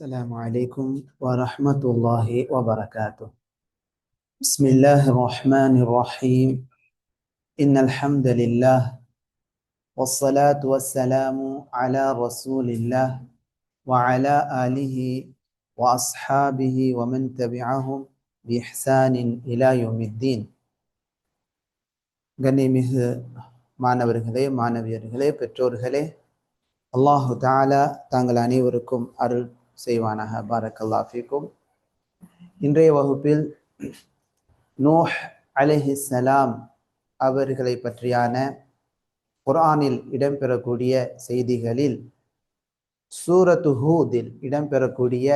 السلام عليكم ورحمة الله وبركاته بسم الله الرحمن الرحيم إن الحمد لله والصلاة والسلام على رسول الله وعلى آله وأصحابه ومن تبعهم بإحسان إلى يوم الدين கண்ணியமிகு மாணவர்களே மாணவியர்களே பெற்றோர்களே அல்லாஹு தாலா தாங்கள் அனைவருக்கும் அருள் செய்வானாக. பாரக்கல்லா ஃபீக்கும். இன்றைய வகுப்பில் நூஹ் அலஹி சலாம் அவர்களை பற்றியான குரானில் இடம்பெறக்கூடிய செய்திகளில் சூரத்து ஹூதில் இடம்பெறக்கூடிய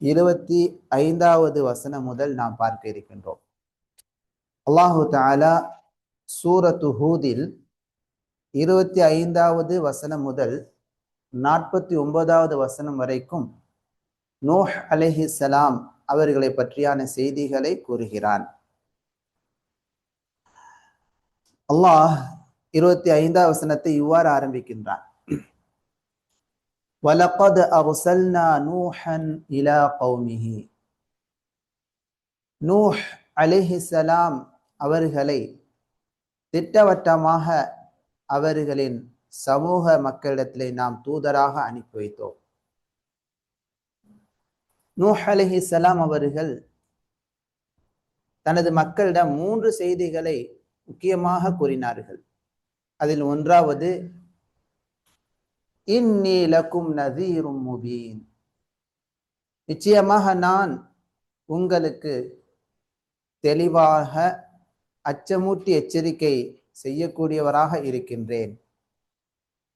இருபத்தி ஐந்தாவது வசனம் முதல் நாம் பார்க்க இருக்கின்றோம். அல்லாஹு தாலா சூரத்து ஹூதில் இருபத்தி ஐந்தாவது வசனம் முதல் நாற்பத்தி ஒன்பதாவது வசனம் வரைக்கும் நூஹ் அலஹி சலாம் அவர்களை பற்றியான செய்திகளை கூறுகிறான். அல்லாஹ் இருபத்தி ஐந்தாம் வசனத்தை இவ்வாறு ஆரம்பிக்கின்றான். வலகத் அர்சல்னா நூஹன் இலா கௌமிஹி. நூஹ் அலிஹிசலாம் அவர்களை திட்டவட்டமாக அவர்களின் சமூக மக்களிடத்திலே நாம் தூதராக அனுப்பி வைத்தோம். நூஹ் அலஹி சலாம் அவர்கள் தனது மக்களிடம் மூன்று செய்திகளை முக்கியமாக கூறினார்கள். அதில் ஒன்றாவது இந்நீலக்கும் நதீரும் முபீன். நிச்சயமாக நான் உங்களுக்கு தெளிவாக அச்சமூட்டி எச்சரிக்கை செய்யக்கூடியவராக இருக்கின்றேன்.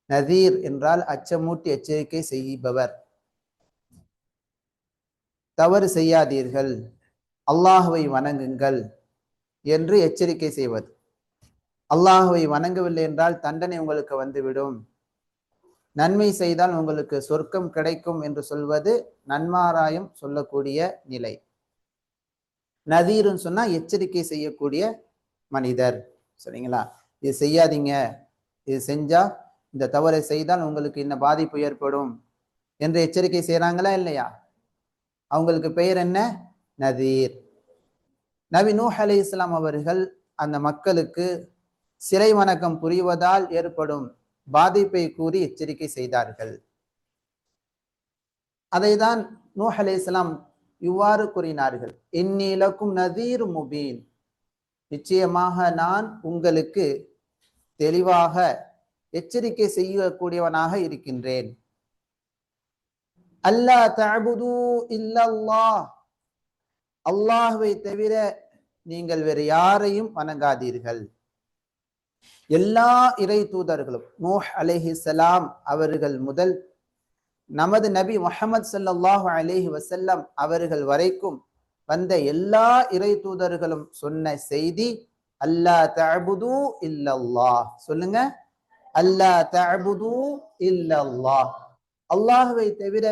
நதீர் என்றால் அச்சமூட்டி எச்சரிக்கை செய்பவர். தவறு செய்யாதீர்கள். அல்லாஹுவை வணங்குங்கள் என்று எச்சரிக்கை செய்வது. அல்லாஹுவை வணங்கவில்லை என்றால் தண்டனை உங்களுக்கு வந்துவிடும். நன்மை செய்தால் உங்களுக்கு சொர்க்கம் கிடைக்கும் என்று சொல்வது நன்மாராயம் சொல்லக்கூடிய நிலை. நதீர்னு சொன்னா எச்சரிக்கை செய்யக்கூடிய மனிதர். சரிங்களா? இது செய்யாதீங்க. இது செஞ்சா இந்த தவறை செய்தால் உங்களுக்கு என்ன பாதிப்பு ஏற்படும்? என்று எச்சரிக்கை செய்கிறாங்களா இல்லையா? அவங்களுக்கு பெயர் என்ன? நதீர். நபி நூஹ் அலி இஸ்லாம் அவர்கள் அந்த மக்களுக்கு சிறை வணக்கம் புரிவதால் ஏற்படும் பாதிப்பை கூறி எச்சரிக்கை செய்தார்கள். அதைதான் நூஹ் அலி இஸ்லாம் இவ்வாறு கூறினார்கள். இந்நிலக்கும் நதீர் முபீன். நிச்சயமாக நான் உங்களுக்கு தெளிவாக எச்சரிக்கை செய்யக்கூடியவனாக இருக்கின்றேன். அல்லா தபுது இல்லல்லா அல்லாஹுவை தவிர நீங்கள் வேறு யாரையும் வணங்காதீர்கள். எல்லா இறை தூதர்களும் நூஹ் அலேஹி சலாம் அவர்கள் முதல் நமது நபி முகமது சல்லாஹூ அலேஹி வசல்லம் அவர்கள் வரைக்கும் வந்த எல்லா இறை தூதர்களும் சொன்ன செய்தி அல்லா தபுது இல்லல்லா சொல்லுங்க. அல்லா தபுது இல்லல்லா அல்லாஹுவை தவிர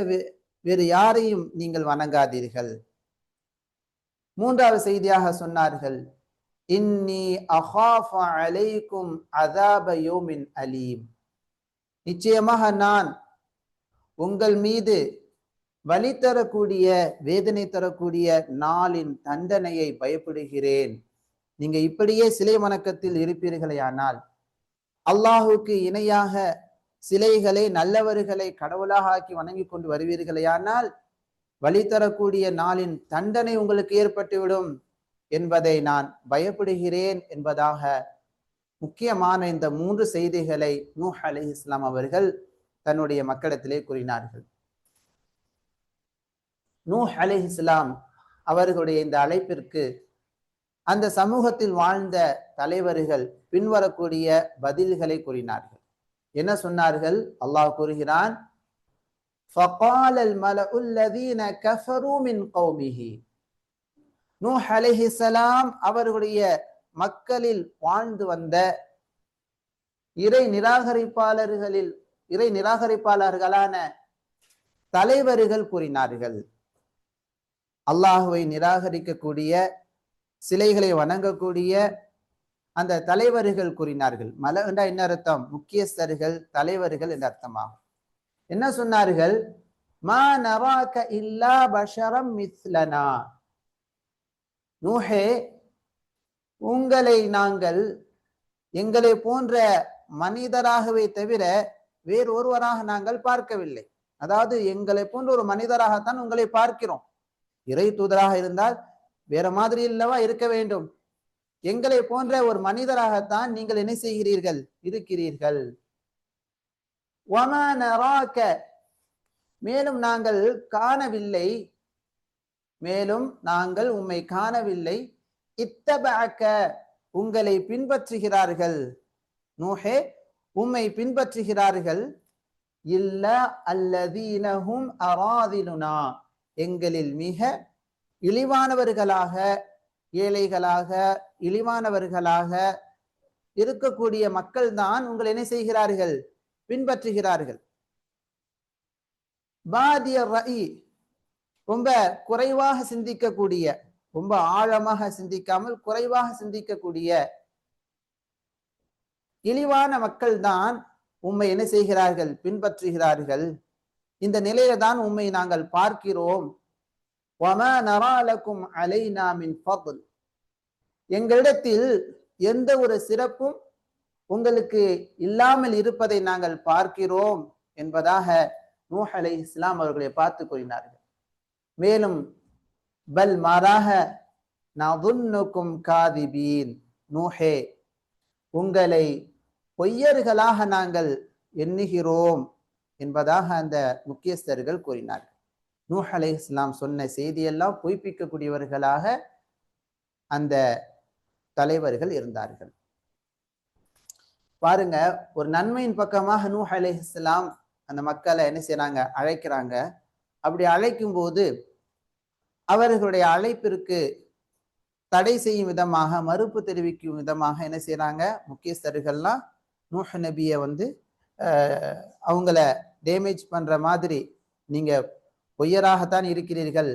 வேறு யாரையும் நீங்கள் வணங்காதீர்கள். மூன்றாவது செய்தியாக சொன்னார்கள். இன்னி அஹாஃப அலைக்கும் அதாப யோமின் அலீம். நிச்சயமாக நான் உங்கள் மீது வலி தரக்கூடிய வேதனை தரக்கூடிய நாளின் தண்டனையை பயப்படுகிறேன். நீங்க இப்படியே சிலை வணக்கத்தில் இருப்பீர்களே ஆனால் அல்லாஹுக்கு இணையாக சிலைகளை நல்லவர்களை கடவுளாக ஆக்கி வணங்கி கொண்டு வருவீர்களேயானால் வழி தரக்கூடிய நாளின் தண்டனை உங்களுக்கு ஏற்பட்டுவிடும் என்பதை நான் பயப்படுகிறேன் என்பதாக முக்கியமான இந்த மூன்று செய்திகளை நூஹ் அலி இஸ்லாம் அவர்கள் தன்னுடைய மக்களிடத்திலே கூறினார்கள். நூஹ் அலி இஸ்லாம் அவர்களுடைய இந்த அழைப்பிற்கு அந்த சமூகத்தில் வாழ்ந்த தலைவர்கள் பின்வரக்கூடிய பதில்களை கூறினார்கள் என்ன சொன்னார்கள் அல்லாஹ் கூறுகிறான் فقال الملأ الذين كفروا من قومه நூஹ் அலைஹி சலாம் அவர்களுடைய மக்களில் வாழ்ந்து வந்த இறை நிராகரிப்பாளர்களில் இறை நிராகரிப்பாளர்களான தலைவர்கள் கூறினார்கள் அல்லாஹுவை நிராகரிக்கக்கூடிய சிலைகளை வணங்கக்கூடிய அந்த தலைவர்கள் கூறினார்கள். மலை என்ன அர்த்தம்? முக்கியஸ்தர்கள் தலைவர்கள் என்ற அர்த்தமாகும். என்ன சொன்னார்கள்? மா நவாக்க இல்லா பஷரம் மிஸ்லனா நூஹே உங்களை நாங்கள் எங்களை போன்ற மனிதராகவே தவிர வேறு ஒருவராக நாங்கள் பார்க்கவில்லை. அதாவது எங்களை போன்ற ஒரு மனிதராகத்தான் உங்களை பார்க்கிறோம். இறை தூதராக இருந்தால் வேற மாதிரி இல்லவா இருக்க வேண்டும்? எங்களை போன்ற ஒரு மனிதராகத்தான் நீங்கள் என்ன செய்கிறீர்கள்? இருக்கிறீர்கள். மேலும் நாங்கள் காணவில்லை. மேலும் நாங்கள் உம்மை காணவில்லை. இத்தபக்க உங்களை பின்பற்றுகிறார்கள். நூஹே உம்மை பின்பற்றுகிறார்கள். இல்ல அல்லதீனஹும் அராதிலுனா. எங்களில் மிக இழிவானவர்களாக ஏழைகளாக இழிவானவர்களாக இருக்கக்கூடிய மக்கள் தான் உங்களை என்ன செய்கிறார்கள்? பின்பற்றுகிறார்கள். பாதிய ரஇ ரொம்ப குறைவாக சிந்திக்கக்கூடிய ரொம்ப ஆழமாக சிந்திக்காமல் குறைவாக சிந்திக்கக்கூடிய இழிவான மக்கள் தான் உண்மை என்ன செய்கிறார்கள்? பின்பற்றுகிறார்கள். இந்த நிலையில தான் உண்மை நாங்கள் பார்க்கிறோம். எங்களிடத்தில் எந்த ஒரு சிறப்பும் உங்களுக்கு இல்லாமல் இருப்பதை நாங்கள் பார்க்கிறோம் என்பதாக நூஹ் அலை இஸ்லாம் அவர்களை பார்த்து கூறினார்கள். மேலும் பல் மாறாக நவுன்னுக்கும் காதிபீன். நூஹே உங்களை பொய்யர்களாக நாங்கள் எண்ணுகிறோம் என்பதாக அந்த முக்கியஸ்தர்கள் கூறினார்கள். நூஹ் அலை இஸ்லாம் சொன்ன செய்தியெல்லாம் பொய்ப்பிக்கக்கூடியவர்களாக அந்த தலைவர்கள் இருந்தார்கள். பாருங்க ஒரு நன்மையின் பக்கமாக நூஹ் அலை இஸ்லாம் அந்த மக்களை என்ன செய்யறாங்க அழைக்கிறாங்க. அப்படி அழைக்கும் போது அவர்களுடைய அழைப்பிற்கு தடை செய்யும் விதமாக மறுப்பு தெரிவிக்கும் விதமாக என்ன செய்யறாங்க முக்கியஸ்தர்கள்லாம் நூஹ் நபியை வந்து அவங்கள டேமேஜ் பண்ற மாதிரி நீங்க பொய்யராகத்தான் இருக்கிறீர்கள்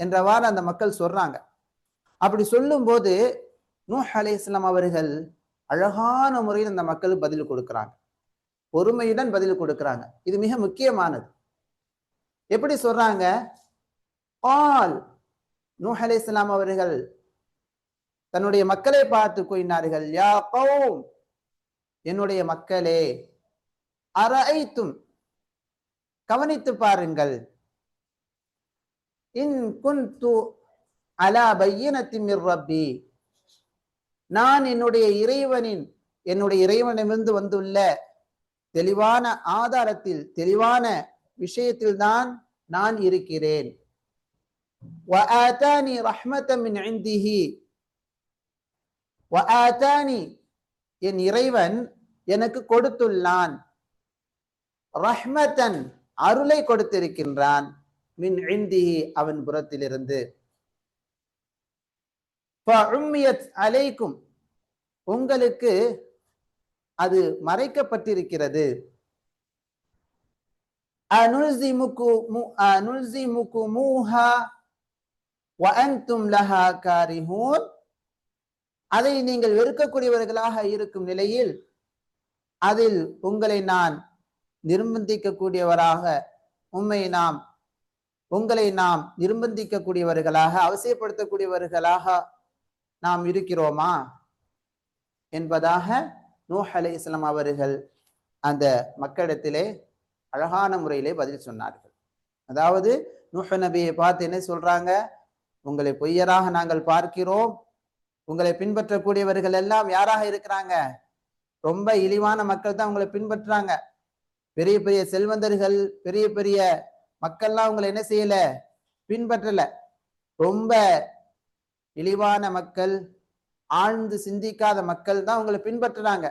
என்றவாறு அந்த மக்கள் சொல்றாங்க. அப்படி சொல்லும்போது நூஹ் அலைஹிஸ்ஸலாம் அவர்கள் அழகான முறையில் அந்த மக்களுக்கு பதில் கொடுக்குறாங்க. பொறுமையுடன் பதில் கொடுக்குறாங்க. இது மிக முக்கியமானது. எப்படி சொல்றாங்க? ஆல் நூஹ் அலைஹிஸ்ஸலாம் அவர்கள் தன்னுடைய மக்களை பார்த்து கூறினார்கள் யா கௌம் என்னுடைய மக்களே அரைத்தும் கவனித்து பாருங்கள் இன் குன்து அலா பையினத்தின் மிர் ரப்பி நான் என்னுடைய இறைவனின் என்னுடைய இறைவனிடமிருந்து வந்துள்ள தெளிவான ஆதாரத்தில் தெளிவான விஷயத்தில் தான் நான் இருக்கிறேன் وآتاني رحمة من عنده وآتاني என் இறைவன் எனக்கு கொடுத்துள்ளான் ரஹ்மத்தன் அருளை கொடுத்திருக்கின்றான். மின் இந்திஹி அவன் புறத்திலிருந்து. அலைக்கும். உங்களுக்கு அது மறைக்கப்பட்டிருக்கிறது. அனுல்சிமுகு அனுல்சிமுகுமூஹா வஅன்தும் லஹா காரிஹூன். அதை நீங்கள் வெறுக்கக்கூடியவர்களாக இருக்கும் நிலையில் அதில் உங்களை நான் நிர்பந்திக்கக்கூடியவராக உண்மை நாம் உங்களை நாம் நிர்பந்திக்கக்கூடியவர்களாக அவசியப்படுத்தக்கூடியவர்களாக நாம் இருக்கிறோமா? என்பதாக நூஹ் அலி இஸ்லாம் அவர்கள் அந்த மக்களிடத்திலே அழகான முறையிலே பதில் சொன்னார்கள். அதாவது நூஹ நபியை பார்த்து என்ன சொல்றாங்க? உங்களை பொய்யராக நாங்கள் பார்க்கிறோம். உங்களை பின்பற்றக்கூடியவர்கள் எல்லாம் யாராக இருக்கிறாங்க? ரொம்ப இழிவான மக்கள் தான் உங்களை பின்பற்றுறாங்க. பெரிய பெரிய செல்வந்தர்கள் பெரிய பெரிய மக்கள்லாம் அவங்களை என்ன செய்யல? பின்பற்றல. ரொம்ப இழிவான மக்கள் ஆழ்ந்து சிந்திக்காத மக்கள் தான் அவங்களை பின்பற்றுறாங்க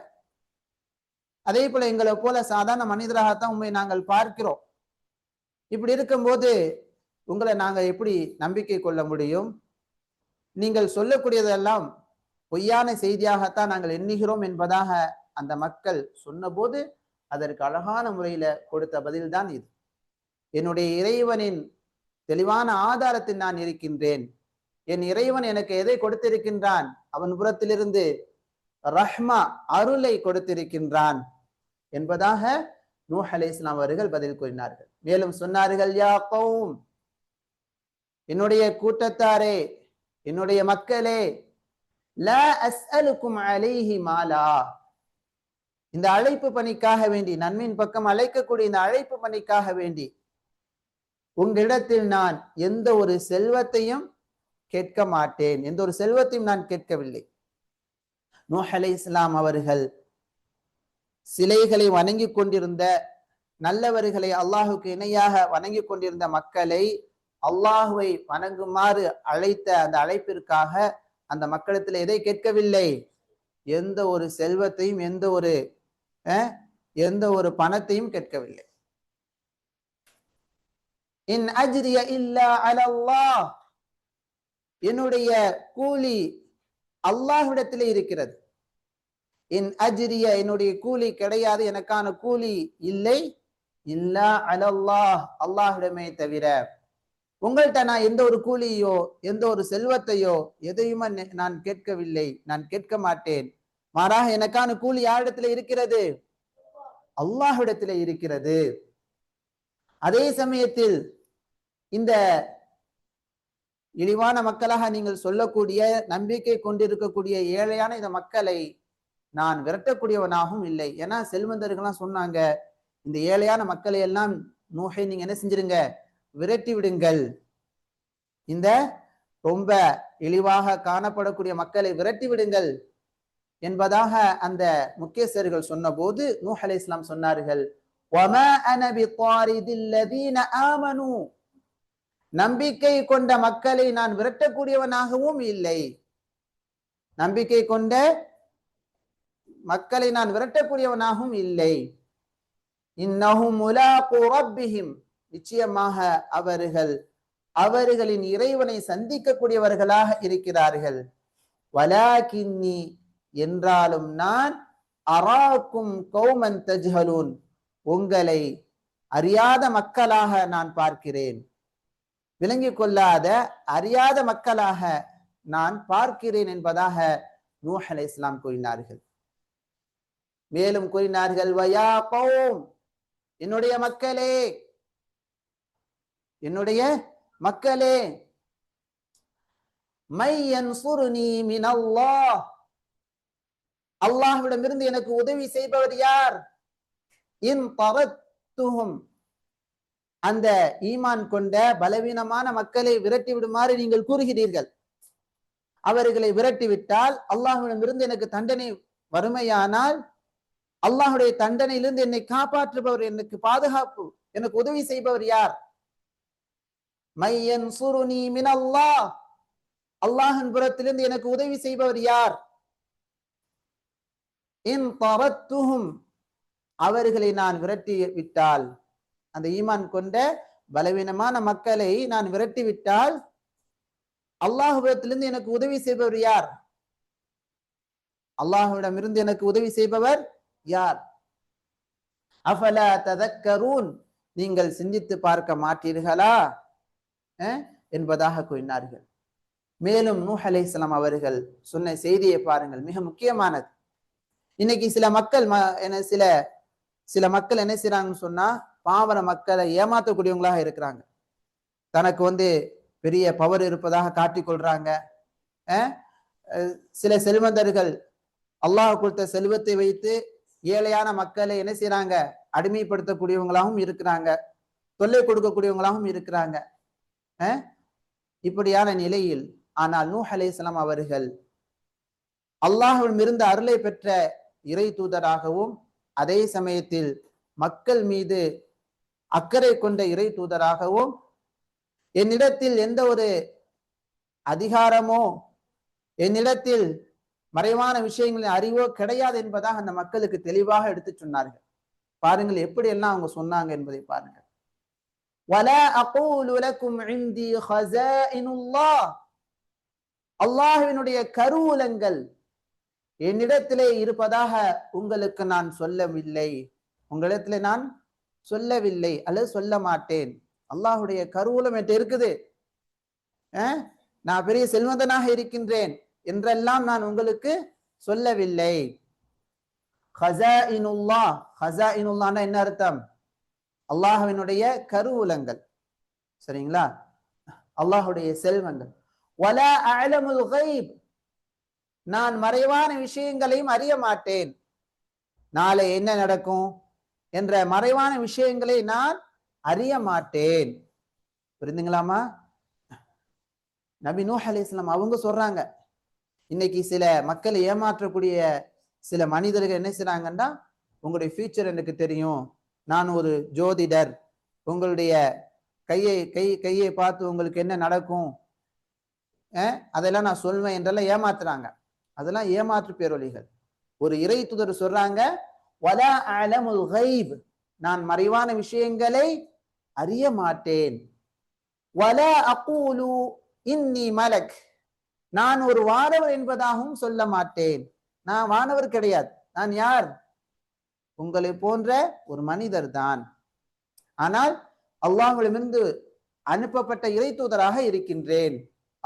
அதே போல எங்களை போல சாதாரண மனிதராகத்தான் உண்மை நாங்கள் பார்க்கிறோம். இப்படி இருக்கும்போது உங்களை நாங்கள் எப்படி நம்பிக்கை கொள்ள முடியும்? நீங்கள் சொல்லக்கூடியதெல்லாம் பொய்யான செய்தியாகத்தான் நாங்கள் எண்ணுகிறோம் என்பதாக அந்த மக்கள் சொன்னபோது அதற்கு அழகான முறையில கொடுத்த பதில்தான் இது. என்னுடைய இறைவனின் தெளிவான ஆதாரத்தில் நான் இருக்கின்றேன். என் இறைவன் எனக்கு எதை கொடுத்திருக்கின்றான்? அவன் புறத்திலிருந்து ரஹ்மா அருளை கொடுத்திருக்கின்றான். என்பதாக நூஹ் அலை இஸ்லாம் அவர்கள் பதில் கூறினார்கள். மேலும் சொன்னார்கள் யா கௌம் என்னுடைய கூட்டத்தாரே என்னுடைய மக்களே லா அஸ்அலுக்கும் அலைஹி மாலா. இந்த அழைப்பு பணிக்காக வேண்டி நன்மையின் பக்கம் அழைக்கக்கூடிய இந்த அழைப்பு பணிக்காக வேண்டி உங்களிடத்தில் நான் எந்த ஒரு செல்வத்தையும் கேட்க மாட்டேன். எந்த ஒரு செல்வத்தையும் நான் கேட்கவில்லை. நூஹ் அலை இஸ்லாம் அவர்கள் சிலைகளை வணங்கி கொண்டிருந்த நல்லவர்களை அல்லாஹுக்கு இணையாக வணங்கி கொண்டிருந்த மக்களை அல்லாஹுவை வணங்குமாறு அழைத்த அந்த அழைப்பிற்காக அந்த மக்களிடத்தில் எதை கேட்கவில்லை? எந்த ஒரு செல்வத்தையும் எந்த ஒரு எந்த ஒரு பணத்தையும் கேட்கவில்லை. இன் அஜ்ரிய இல்லா அலல்லாஹ் என்னுடைய கூலி அல்லாஹ்விடத்திலே இருக்கிறது. என் அஜ்ரிய என்னுடைய கூலி கிடையாது எனக்கான கூலி இல்லை. இல்லா அலல்லாஹ் அல்லாஹ்விடமே தவிர உங்கள்கிட்ட நான் எந்த ஒரு கூலியோ எந்த ஒரு செல்வத்தையோ எதையுமே நான் கேட்கவில்லை நான் கேட்க மாட்டேன். மாறாக எனக்கான கூலி யாரிடத்துல இருக்கிறது? அல்லாஹ்விடத்திலே இருக்கிறது. அதே சமயத்தில் இந்த இழிவான மக்களாக நீங்கள் சொல்லக்கூடிய நம்பிக்கை கொண்டிருக்கக்கூடிய ஏழையான இந்த மக்களை நான் விரட்டக்கூடியவனாகவும் இல்லை. ஏன்னா செல்வந்தர்கள்லாம் சொன்னாங்க இந்த ஏழையான மக்களை எல்லாம் நோகை நீங்க என்ன செஞ்சிருங்க? விரட்டி விடுங்கள். இந்த ரொம்ப இழிவாக காணப்படக்கூடிய மக்களை விரட்டி விடுங்கள். என்பதாக அந்த முக்கியஸ்தர்கள் சொன்னபோது நூஹ் இஸ்லாம் சொன்னார்கள். நம்பிக்கை கொண்ட மக்களை நான் விரட்டக்கூடியவனாகவும் இல்லை. நம்பிக்கை கொண்ட மக்களை நான் விரட்டக்கூடியவனாகவும் இல்லை. இன்னஹும் நிச்சயமாக அவர்கள் அவர்களின் இறைவனை சந்திக்கக்கூடியவர்களாக இருக்கிறார்கள். வலாகின்னி என்றாலும் நான் அராக்கும் கௌமன் தஜ்ஹலூன் உங்களை அறியாத மக்களாக நான் பார்க்கிறேன். விளங்கிக் கொள்ளாத அறியாத மக்களாக நான் பார்க்கிறேன் என்பதாக நூஹ் இஸ்லாம் கூறினார்கள். மேலும் கூறினார்கள் வயா கௌம் என்னுடைய மக்களே என்னுடைய மக்களே மையன் சுருனி மினல்லாஹ் அல்லாஹ்விடமிருந்து எனக்கு உதவி செய்பவர் யார்? இன் தரத்துஹும் அந்த ஈமான் கொண்ட பலவீனமான மக்களை விரட்டி விடுமாறு நீங்கள் கூறுகிறீர்கள். அவர்களை விரட்டி விட்டால் அல்லாஹ்விடமிருந்து எனக்கு தண்டனை வறுமையானால் அல்லாஹுடைய தண்டனையிலிருந்து என்னை காப்பாற்றுபவர் எனக்கு பாதுகாப்பு எனக்கு உதவி செய்பவர் யார்? மையன் சுருனி மினல்லாஹ். அல்லாஹின் புறத்திலிருந்து எனக்கு உதவி செய்பவர் யார்? இன் அவர்களை நான் விரட்டி விட்டால். அந்த ஈமான் கொண்ட பலவீனமான மக்களை நான் விரட்டி விட்டால் அல்லாஹுவிடத்திலிருந்து எனக்கு உதவி செய்பவர் யார்? அல்லாஹுவிடம் இருந்து எனக்கு உதவி செய்பவர் யார்? அஃபலா ததக்கரூன் நீங்கள் சிந்தித்து பார்க்க மாட்டீர்களா? என்பதாக கூறினார்கள். மேலும் நூஹ் அலைஹிஸ்ஸலாம் அவர்கள் சொன்ன செய்தியை பாருங்கள் மிக முக்கியமானது. இன்னைக்கு சில மக்கள் ம- என்ன சில சில மக்கள் என்ன செய்யறாங்கன்னு சொன்னா பாமர மக்களை ஏமாத்தக்கூடியவங்களாக இருக்கிறாங்க. தனக்கு வந்து பெரிய பவர் இருப்பதாக காட்டிக்கொள்றாங்க சில செல்வந்தர்கள் அல்லாஹ் கொடுத்த செல்வத்தை வைத்து ஏழையான மக்களை என்ன செய்யறாங்க அடிமைப்படுத்தக்கூடியவங்களாகவும் இருக்கிறாங்க. தொல்லை கொடுக்கக்கூடியவங்களாகவும் இருக்கிறாங்க. இப்படியான நிலையில் ஆனால் நூஹ் அலைஹிஸ்ஸலாம் அவர்கள் அல்லாஹ்விடமிருந்து அருளை பெற்ற இறை தூதராகவும் அதே சமயத்தில் மக்கள் மீது அக்கறை கொண்ட இறை தூதராகவும் என்னிடத்தில் எந்த ஒரு அதிகாரமோ என்னிடத்தில் மறைவான விஷயங்களின் அறிவோ கிடையாது என்பதாக அந்த மக்களுக்கு தெளிவாக எடுத்து சொன்னார்கள். பாருங்கள் எப்படி எல்லாம் அவங்க சொன்னாங்க என்பதை பாருங்கள். அல்லாஹினுடைய கருவூலங்கள் என்னிடத்திலே இருப்பதாக உங்களுக்கு நான் சொல்லவில்லை. உங்களிடத்திலே நான் சொல்லவில்லை அல்லது சொல்ல மாட்டேன். அல்லாஹுடைய கருவூலம் என்று இருக்குது. நான் பெரிய செல்வந்தனாக இருக்கின்றேன் என்றெல்லாம் நான் உங்களுக்கு சொல்லவில்லை. ஹசாஇனுல்லா ஹசாஇனுல்லான்னா என்ன அர்த்தம்? அல்லாஹுவினுடைய கருவூலங்கள். சரிங்களா? அல்லாஹுடைய செல்வங்கள். வல அலமுல் கைப் நான் மறைவான விஷயங்களையும் அறிய மாட்டேன். நாளை என்ன நடக்கும்? என்ற மறைவான விஷயங்களை நான் அறிய மாட்டேன். புரிந்துங்களாமா நபி நூஹ் அலைஹிஸ்ஸலாம் அவங்க சொல்றாங்க. இன்னைக்கு சில மக்களை ஏமாற்றக்கூடிய சில மனிதர்கள் என்ன செய்றாங்கன்னா உங்களுடைய ஃபியூச்சர் எனக்கு தெரியும். நான் ஒரு ஜோதிடர். உங்களுடைய கையை கை கையை பார்த்து உங்களுக்கு என்ன நடக்கும்? அதெல்லாம் நான் சொல்வேன் என்றெல்லாம் ஏமாத்துறாங்க. அதெல்லாம் ஏமாற்று பேரொலிகள். ஒரு இறை துதர் சொல்றாங்க வலா அலமுல் கைப். நான் மறைவான விஷயங்களை அறிய மாட்டேன். வலா அகூலு இன்னி மலக். நான் ஒரு வானவர் என்பதாகவும் சொல்ல மாட்டேன். நான் வானவர் கிடையாது. நான் யார்? உங்களை போன்ற ஒரு மனிதர் தான் ஆனால் அல்லாஹ்விடமிருந்து அனுப்பப்பட்ட இறை தூதராக இருக்கின்றேன்.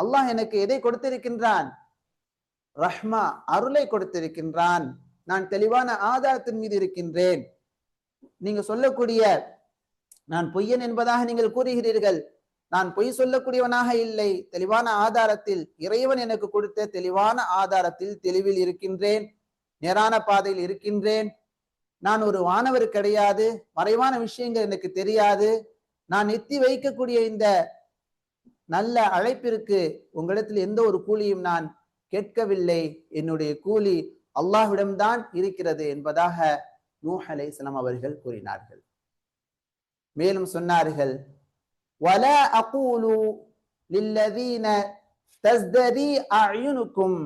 அல்லாஹ் எனக்கு எதை கொடுத்திருக்கின்றான்? ரஹ்மா அருளை கொடுத்திருக்கின்றான். நான் தெளிவான ஆதாரத்தின் மீது இருக்கின்றேன். நீங்க சொல்லக்கூடிய நான் பொய்யன் என்பதாக நீங்கள் கூறுகிறீர்கள். நான் பொய் சொல்லக்கூடியவனாக இல்லை. தெளிவான ஆதாரத்தில் இறைவன் எனக்கு கொடுத்த தெளிவான ஆதாரத்தில் தெளிவில் இருக்கின்றேன். நேரான பாதையில் இருக்கின்றேன். நான் ஒரு வானவர் கிடையாது. மறைவான விஷயங்கள் எனக்கு தெரியாது. நான் எத்தி வைக்கக்கூடிய இந்த நல்ல அழைப்பிற்கு உங்களிடத்தில் எந்த ஒரு கூலியும் நான் கேட்கவில்லை. என்னுடைய கூலி அல்லாஹ்விடம்தான் இருக்கிறது என்பதாக நூஹ் அலை அவர்கள் கூறினார்கள். மேலும் சொன்னார்கள் வல அகூலு லில்லதீன தஸ்தரி அயுனுக்கும்.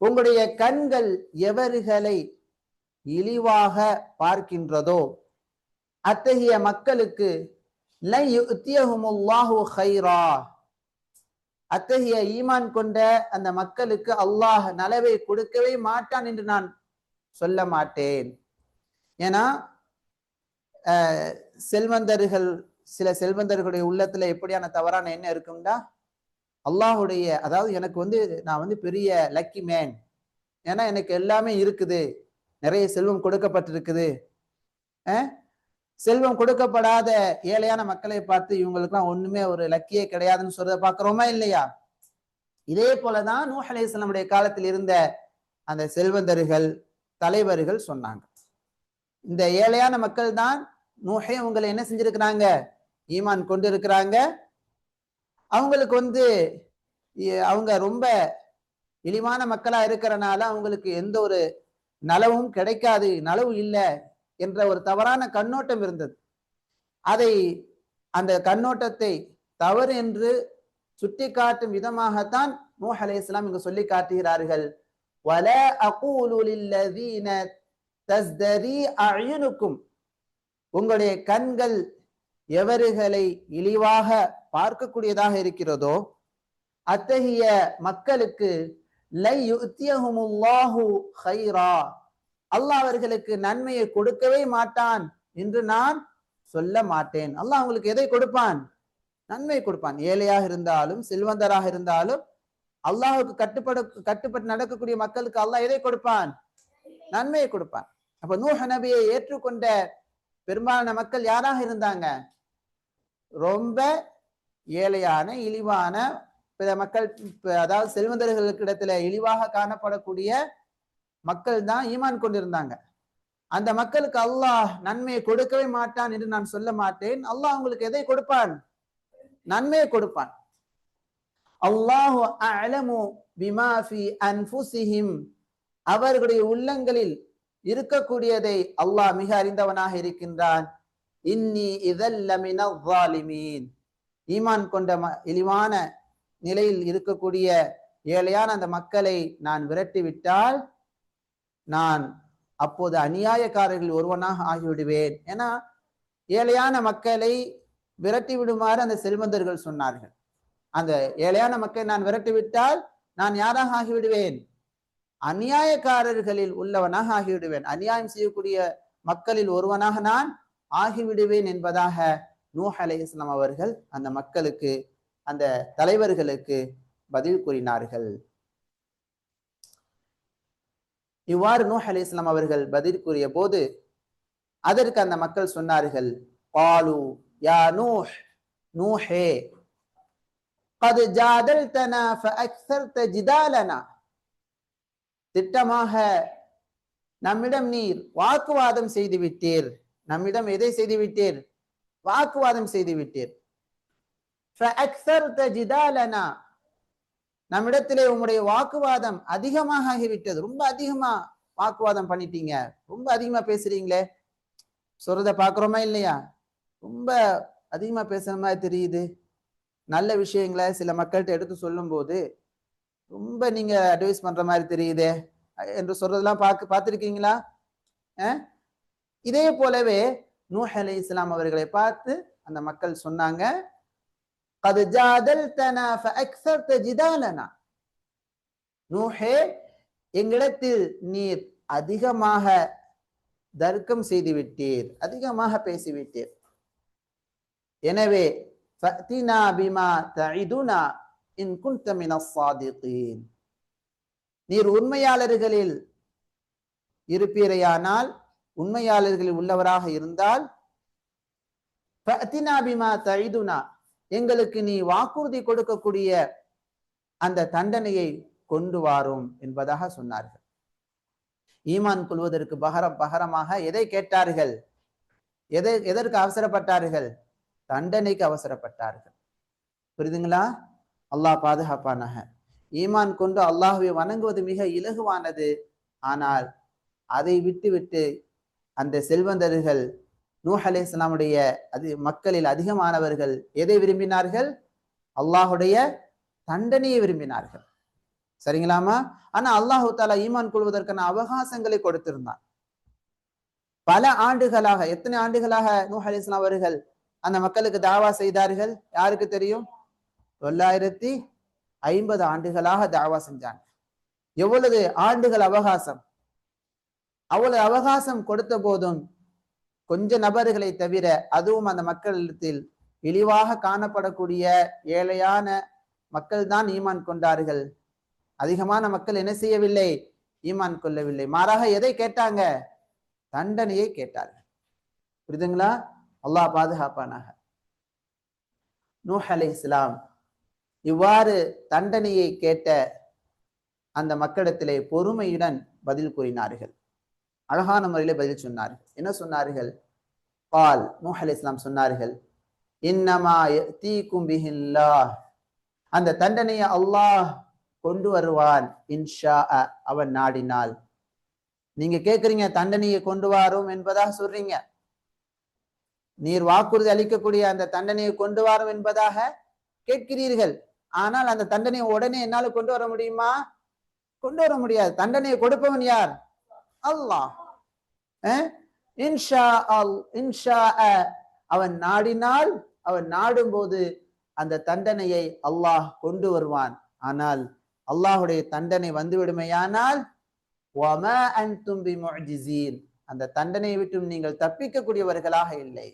உங்களுடைய கண்கள் எவர்களை இழிவாக பார்க்கின்றதோ அத்தகைய மக்களுக்கு லை யுத்தியஹுமுல்லாஹு ஹைரா அத்தகைய ஈமான் கொண்ட அந்த மக்களுக்கு அல்லாஹ் நலவை கொடுக்கவே மாட்டான் என்று நான் சொல்ல மாட்டேன். ஏன்னா செல்வந்தர்கள் சில செல்வந்தர்களுடைய உள்ளத்துல எப்படியான தவறான எண்ணம் இருக்கும்டா? அல்லாஹுடைய அதாவது எனக்கு வந்து நான் வந்து பெரிய லக்கி மேன் ஏன்னா எனக்கு எல்லாமே இருக்குது. நிறைய செல்வம் கொடுக்கப்பட்டிருக்குது. அஹ், செல்வம் கொடுக்கப்படாத ஏழையான மக்களை பார்த்து இவங்களுக்குலாம் ஒண்ணுமே ஒரு லக்கியே கிடையாதுன்னு சொல்றத பாக்குறோமா இல்லையா? இதே போலதான் நூஹ் அலைஹிஸ்ஸலாமுடைய காலத்தில் இருந்த அந்த செல்வந்தர்கள் தலைவர்கள் சொன்னாங்க. இந்த ஏழையான மக்கள் தான் நூஹே உங்களை என்ன செஞ்சிருக்கிறாங்க? ஈமான் கொண்டு இருக்கிறாங்க அவங்களுக்கு வந்து அவங்க ரொம்ப இழிவான மக்களா இருக்கிறனால அவங்களுக்கு எந்த ஒரு நலவும் கிடைக்காது நலவு இல்லை. என்ற ஒரு தவறான கண்ணோட்டம் இருந்தது. அதை அந்த கண்ணோட்டத்தை தவறு என்று சுட்டிக்காட்டும் விதமாகத்தான் நூஹ் அலைஹிஸ்ஸலாம் இங்கு சொல்லி காட்டுகிறார்கள். வல அகூலு தஸ்தரி அயுனுக்கும் உங்களுடைய கண்கள் எவர்களை இழிவாக பார்க்கக்கூடியதாக இருக்கிறதோ அத்தகைய மக்களுக்கு லை யுத்தியஹுமுல்லாஹு ஹைரா அல்லாஹ் அவர்களுக்கு நன்மையை கொடுக்கவே மாட்டான் என்று நான் சொல்ல மாட்டேன். அல்லாஹ் அவங்களுக்கு எதை கொடுப்பான்? நன்மை கொடுப்பான். ஏழையாக இருந்தாலும் செல்வந்தராக இருந்தாலும் அல்லாஹுக்கு கட்டுப்பட கட்டுப்பட்டு நடக்கக்கூடிய மக்களுக்கு அல்லாஹ் எதை கொடுப்பான்? நன்மையை கொடுப்பான். அப்ப நூஹ் நபியை ஏற்றுக்கொண்ட பெரும்பாலான மக்கள் யாராக இருந்தாங்க? ரொம்ப ஏழையான இழிவான பிற மக்கள் அதாவது செல்வந்தர்களுக்கு இடத்துல இழிவாக காணப்படக்கூடிய மக்கள் தான் ஈமான் கொண்டிருந்தாங்க. அந்த மக்களுக்கு அல்லாஹ் நன்மையை கொடுக்கவே மாட்டான் என்று நான் சொல்ல மாட்டேன். அல்லாஹ் அவங்களுக்கு எதை கொடுப்பான்? நன்மையை கொடுப்பான். அல்லாஹு அலமு பிமா ஃபி அவர்களுடைய உள்ளங்களில் இருக்கக்கூடியதை அல்லாஹ் மிக அறிந்தவனாக இருக்கின்றான். இன்னி இதல்ல ஈமான் கொண்ட ம- இழிவான நிலையில் இருக்கக்கூடிய ஏழையான அந்த மக்களை நான் விரட்டி விட்டால் நான் அப்போது அநியாயக்காரர்கள் ஒருவனாக ஆகிவிடுவேன். ஏன்னா ஏழையான மக்களை விரட்டி விடுமாறு அந்த செல்வந்தர்கள் சொன்னார்கள். அந்த ஏழையான மக்களை நான் விரட்டி விட்டால் நான் யாராக ஆகிவிடுவேன்? அநியாயக்காரர்களில் உள்ளவனாக ஆகிவிடுவேன். அநியாயம் செய்யக்கூடிய மக்களில் ஒருவனாக நான் ஆகிவிடுவேன் என்பதாக நூஹ் அலைஹிஸ்ஸலாம் அவர்கள் அந்த மக்களுக்கு அந்த தலைவர்களுக்கு பதில் கூறினார்கள். இவ்வாறு நூஹ் அலி இஸ்லாம் அவர்கள் பதில் கூறிய போது அதற்கு அந்த மக்கள் சொன்னார்கள் பாலு யா நூஹ் நூஹே قد جادلتنا فأكثرت جدالنا திட்டமாக நம்மிடம் நீர் வாக்குவாதம் செய்து விட்டீர் நம்மிடம் எதை செய்து விட்டீர் வாக்குவாதம் செய்து விட்டீர் فأكثرت جدالنا நம்மிடத்திலே உங்களுடைய வாக்குவாதம் அதிகமாக ஆகிவிட்டது ரொம்ப அதிகமா வாக்குவாதம் பண்ணிட்டீங்க. ரொம்ப அதிகமா பேசுறீங்களே. சொல்றத பாக்குறோமா இல்லையா? ரொம்ப அதிகமா பேசுற மாதிரி தெரியுது. நல்ல விஷயங்களை சில மக்கள்கிட்ட எடுத்து சொல்லும் போது ரொம்ப நீங்க அட்வைஸ் பண்ற மாதிரி தெரியுதே. என்று சொல்றதெல்லாம் பார்க்க பார்த்துருக்கீங்களா? இதே போலவே நூஹ் இஸ்லாம் அவர்களை பார்த்து அந்த மக்கள் சொன்னாங்க. قد ஜாதல்தனா ஃபஅக்ஸர்த ஜிதாலனா நூஹே எங்களிடத்தில் நீர் அதிகமாக தர்க்கம் செய்துவிட்டீர். அதிகமாக பேசிவிட்டீர். எனவே ஃபத்தினா பிமா தஇதுனா இன் குந்த மினஸ் சாதிகீன். நீர் உண்மையாளர்களில் இருப்பீரையானால் உண்மையாளர்களில் உள்ளவராக இருந்தால் ஃபத்தினா பிமா தஇதுனா எங்களுக்கு நீ வாக்குறுதி கொடுக்கக்கூடிய அந்த தண்டனையை கொண்டு வாரும் என்பதாக சொன்னார்கள். ஈமான் கொள்வதற்கு பகரம் பகரமாக எதை கேட்டார்கள்? எதை எதற்கு அவசரப்பட்டார்கள்? தண்டனைக்கு அவசரப்பட்டார்கள். புரியுதுங்களா? அல்லாஹ் பாதுகாப்பானாக. ஈமான் கொண்டு அல்லாஹுவை வணங்குவது மிக இலகுவானது. ஆனால் அதை விட்டுவிட்டு அந்த செல்வந்தர்கள் நூஹ் அலைஹிஸ்ஸலாமுடைய அது மக்களில் அதிகமானவர்கள் எதை விரும்பினார்கள்? அல்லாஹுடைய தண்டனையை விரும்பினார்கள். சரிங்களாமா ஆனா அல்லாஹு தாலா ஈமான் கொள்வதற்கான அவகாசங்களை கொடுத்திருந்தான். பல ஆண்டுகளாக எத்தனை ஆண்டுகளாக நூஹ் அலைஹிஸ்ஸலாம் அவர்கள் அந்த மக்களுக்கு தாவா செய்தார்கள்? யாருக்கு தெரியும்? தொள்ளாயிரத்தி ஐம்பது ஆண்டுகளாக தாவா செஞ்சாங்க. எவ்வளவு ஆண்டுகள் அவகாசம்? அவ்வளவு அவகாசம் கொடுத்த போதும் கொஞ்ச நபர்களை தவிர அதுவும் அந்த மக்களிடத்தில் இழிவாக காணப்படக்கூடிய ஏழையான மக்கள் தான் ஈமான் கொண்டார்கள். அதிகமான மக்கள் என்ன செய்யவில்லை? ஈமான் கொள்ளவில்லை. மாறாக எதை கேட்டாங்க? தண்டனையை கேட்டார்கள். புரியுதுங்களா? அல்லாஹ் பாதுகாப்பானாக. நூஹ் அலை இஸ்லாம் இவ்வாறு தண்டனையை கேட்ட அந்த மக்களிடத்திலே பொறுமையுடன் பதில் கூறினார்கள். அழகான முறையில பதில் சொன்னார். என்ன சொன்னார்கள்? பால் நூஹ் அலை இஸ்லாம் சொன்னார்கள் இன்னமா தீ கும்பிகில்லா அந்த தண்டனையை அல்லாஹ் கொண்டு வருவான் இன்ஷா அவன் நாடினால். நீங்க கேக்குறீங்க தண்டனையை கொண்டு வரும் என்பதாக சொல்றீங்க? நீர் வாக்குறுதி அளிக்கக்கூடிய அந்த தண்டனையை கொண்டு வரும் என்பதாக கேட்கிறீர்கள். ஆனால் அந்த தண்டனையை உடனே என்னால கொண்டு வர முடியுமா? கொண்டு வர முடியாது. தண்டனையை கொடுப்பவன் யார்? அல்லாஹ். அவன் நாடினால் அவன் நாடும் போது அந்த தண்டனையை அல்லாஹ் கொண்டு வருவான். ஆனால் அல்லாஹுடைய தண்டனை வந்துவிடுமையானால் அந்த தண்டனையை விட்டும் நீங்கள் தப்பிக்கக்கூடியவர்களாக இல்லை.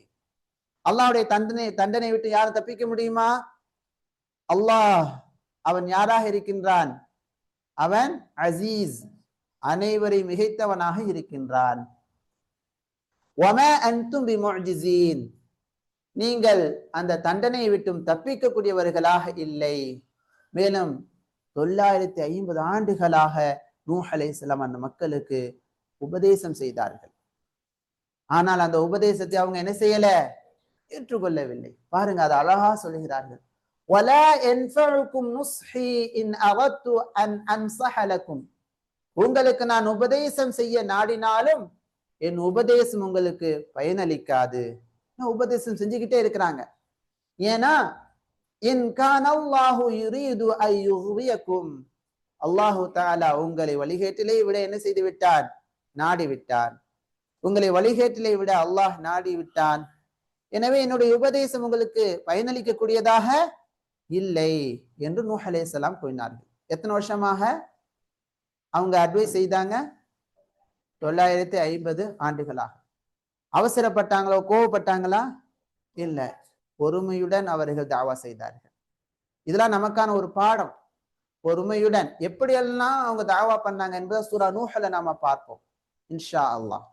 அல்லாஹுடைய தண்டனை தண்டனை விட்டு யாரும் தப்பிக்க முடியுமா? அல்லாஹ் அவன் யாராக இருக்கின்றான்? அவன் அசீஸ். அனைவரை மிகைத்தவனாக இருக்கின்றான் وَمَا أَنْتُمْ بِمُعْجِزِينَ நீங்கள் அந்த தண்டனையை விட்டும் தப்பிக்கக்கூடியவர்களாக இல்லை மேலும் தொள்ளாயிரத்தி ஐம்பது ஆண்டுகளாக நூஹ் அலைஹிஸ்ஸலாம் அந்த மக்களுக்கு உபதேசம் செய்தார்கள் ஆனால் அந்த உபதேசத்தை அவங்க என்ன செய்யல ஏற்றுக்கொள்ளவில்லை பாருங்க அது அழகா சொல்லுகிறார்கள் وَلَا يَنْفَعُكُمْ نُصْحِي إِنْ أَرَدْتُ أَنْ أَنْصَحَ لَكُمْ உங்களுக்கு நான் உபதேசம் செய்ய நாடினாலும் என் உபதேசம் உங்களுக்கு பயனளிக்காது. உபதேசம் செஞ்சுக்கிட்டே இருக்கிறாங்க. ஏன்னா அல்லாஹு அல்லாஹு தாலா உங்களை வழிகேட்டிலே விட என்ன செய்து விட்டான் நாடி விட்டான் உங்களை வழிகேட்டிலே விட அல்லாஹ் நாடி விட்டான் எனவே என்னுடைய உபதேசம் உங்களுக்கு பயனளிக்கக்கூடியதாக இல்லை என்று நூஹ் கூறினார்கள். எத்தனை வருஷமாக? அவங்க அட்வைஸ் செய்தாங்க. தொள்ளாயிரத்தி ஐம்பது ஆண்டுகளாக. அவசரப்பட்டாங்களோ கோவப்பட்டாங்களா? இல்ல. பொறுமையுடன் அவர்கள் தாவா செய்தார்கள். இதெல்லாம் நமக்கான ஒரு பாடம். பொறுமையுடன். எப்படியெல்லாம் அவங்க தாவா பண்ணாங்க என்பதை சூரா நூஹல நாம பார்ப்போம். இன்ஷா அல்லாஹ்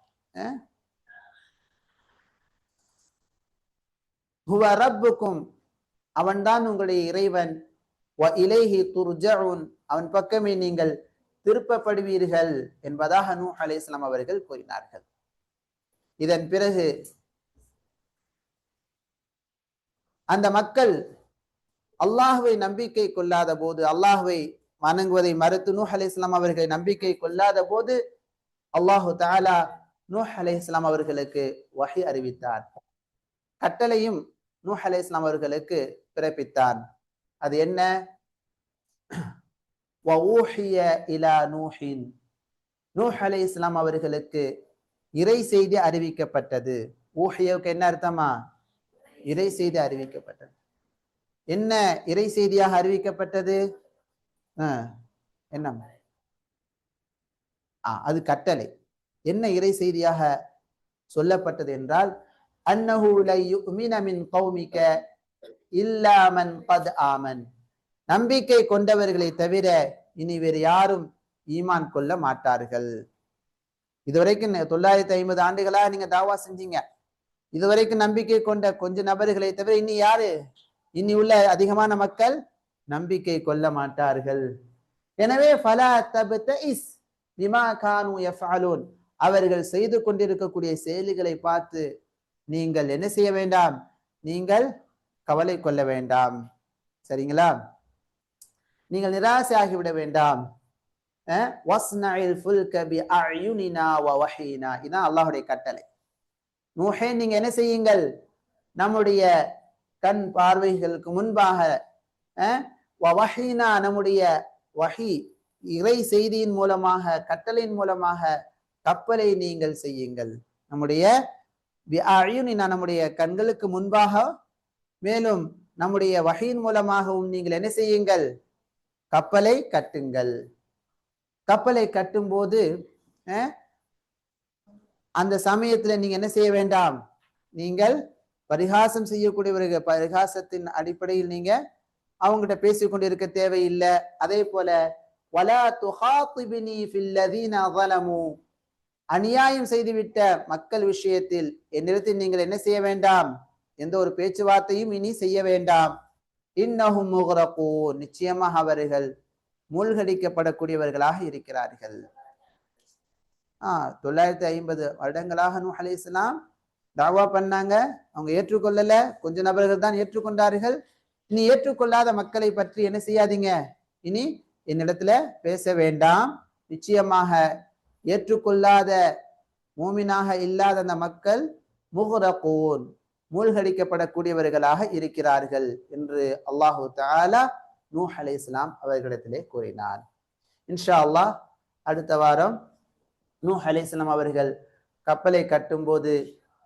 ஹுவ ரப்புக்கும். அவன்தான் உங்களுடைய இறைவன். வ இலைஹி துர்ஜஉன். அவன் பக்கமே நீங்கள் திருப்பப்படுவீர்கள் என்பதாக நூ அலைஹிஸ்ஸலாம் அவர்கள் கூறினார்கள். இதன் பிறகு அந்த மக்கள் அல்லாஹுவை நம்பிக்கை கொள்ளாத போது அல்லாஹுவை வணங்குவதை மறுத்து நூஹ் அலைஹிஸ்ஸலாம் அவர்களை நம்பிக்கை கொள்ளாத போது அல்லாஹு தாலா நூஹ் அலைஹிஸ்ஸலாம் அவர்களுக்கு வகை அறிவித்தார். கட்டளையும் நூஹ் அலைஹிஸ்ஸலாம் அவர்களுக்கு பிறப்பித்தான் அது என்ன? வஊஹிய இலா நூஹின். நூஹ் அவர்களுக்கு இறை செய்தி அறிவிக்கப்பட்டது. ஊஹியவுக்கு என்ன அர்த்தமா? இறை செய்தி அறிவிக்கப்பட்டது. என்ன இறை செய்தியாக அறிவிக்கப்பட்டது? ஆஹ், என்ன? ஆ, அது கட்டளை. என்ன இறை செய்தியாக சொல்லப்பட்டது என்றால் அன்னஹு லை யுமின மின் கௌமிக இல்லாமன் பத் ஆமன். நம்பிக்கை கொண்டவர்களை தவிர இனி வேறு யாரும் ஈமான் கொள்ள மாட்டார்கள். இதுவரைக்கும் தொள்ளாயிரத்தி ஐம்பது ஆண்டுகளா நீங்க தாவா செஞ்சீங்க. இதுவரைக்கும் நம்பிக்கை கொண்ட கொஞ்ச நபர்களை தவிர இனி யாரு? இனி உள்ள அதிகமான மக்கள் நம்பிக்கை கொள்ள மாட்டார்கள். எனவே ஃபலா தப்தஇஸ் பிமா கானு யஃஅலூன். அவர்கள் செய்து கொண்டிருக்கக்கூடிய செயல்களை பார்த்து நீங்கள் என்ன செய்ய வேண்டாம்? நீங்கள் கவலை கொள்ள வேண்டாம். சரிங்களா? நீங்கள் நிராசையாகிவிட வேண்டாம் அஹ், வஸ்னஇல் வ இதான் கட்டளை. நூஹே நீங்க என்ன செய்யுங்கள்? நம்முடைய கண் பார்வைகளுக்கு முன்பாக வ வஹீனா நம்முடைய வஹி இறை செய்தியின் மூலமாக கட்டளையின் மூலமாக கப்பலை நீங்கள் செய்யுங்கள். நம்முடைய அழியுனினா நம்முடைய கண்களுக்கு முன்பாக மேலும் நம்முடைய வகையின் மூலமாகவும் நீங்கள் என்ன செய்யுங்கள்? கப்பலை கட்டுங்கள். கப்பலை கட்டும்போது அந்த சமயத்தில் நீங்க என்ன செய்ய வேண்டாம்? நீங்கள் பரிகாசம் செய்யக்கூடியவர்கள் பரிகாசத்தின் அடிப்படையில் நீங்க அவங்ககிட்ட பேசிக்கொண்டிருக்க தேவையில்லை. அதே போல வலா துஹாத்துபினி ஃபில்லதீன அகலமு அநியாயம் செய்துவிட்ட மக்கள் விஷயத்தில் என்னிடத்தில் நீங்கள் என்ன செய்ய வேண்டாம்? எந்த ஒரு பேச்சுவார்த்தையும் இனி செய்ய வேண்டாம். இன்னஹும் முகரகூன் நிச்சயமாக அவர்கள் மூழ்கடிக்கப்படக்கூடியவர்களாக இருக்கிறார்கள். ஆஹ் தொள்ளாயிரத்தி ஐம்பது வருடங்களாக நூ அலி இஸ்லாம் தாவா பண்ணாங்க. அவங்க ஏற்றுக்கொள்ளல. கொஞ்ச நபர்கள் தான் ஏற்றுக்கொண்டார்கள். இனி ஏற்றுக்கொள்ளாத மக்களை பற்றி என்ன செய்யாதீங்க? இனி என்னிடத்துல பேச வேண்டாம். நிச்சயமாக ஏற்றுக்கொள்ளாத மூமினாக இல்லாத அந்த மக்கள் முகரகோன் மூழ்கடிக்கப்படக்கூடியவர்களாக இருக்கிறார்கள் என்று அல்லாஹு தாலா நூஹ் இஸ்லாம் அவர்களிடத்திலே கூறினார். இன்ஷா அல்லாஹ் அடுத்த வாரம் நூஹ் இஸ்லாம் அவர்கள் கப்பலை கட்டும்போது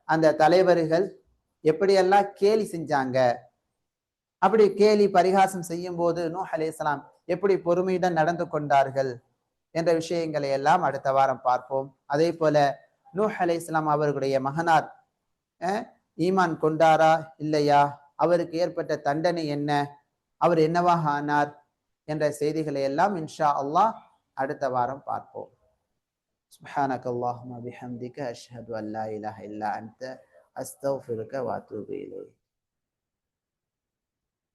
அந்த தலைவர்கள் எப்படியெல்லாம் கேலி செஞ்சாங்க அப்படி கேலி பரிகாசம் செய்யும் போது நூஹ் இஸ்லாம் எப்படி பொறுமையுடன் நடந்து கொண்டார்கள் என்ற விஷயங்களை எல்லாம் அடுத்த வாரம் பார்ப்போம். அதே போல நூஹ் இஸ்லாம் அவர்களுடைய மகனார் ஈமான் கொண்டாரா இல்லையா அவருக்கு ஏற்பட்ட தண்டனை என்ன அவர் என்னவாக ஆனார் என்ற செய்திகளை எல்லாம் இன்ஷா அல்லாஹ் அடுத்த வாரம் பார்ப்போம் سبحانك اللهم بحمدك أشهد أن لا إله إلا أنت أستغفرك وأتوب إليك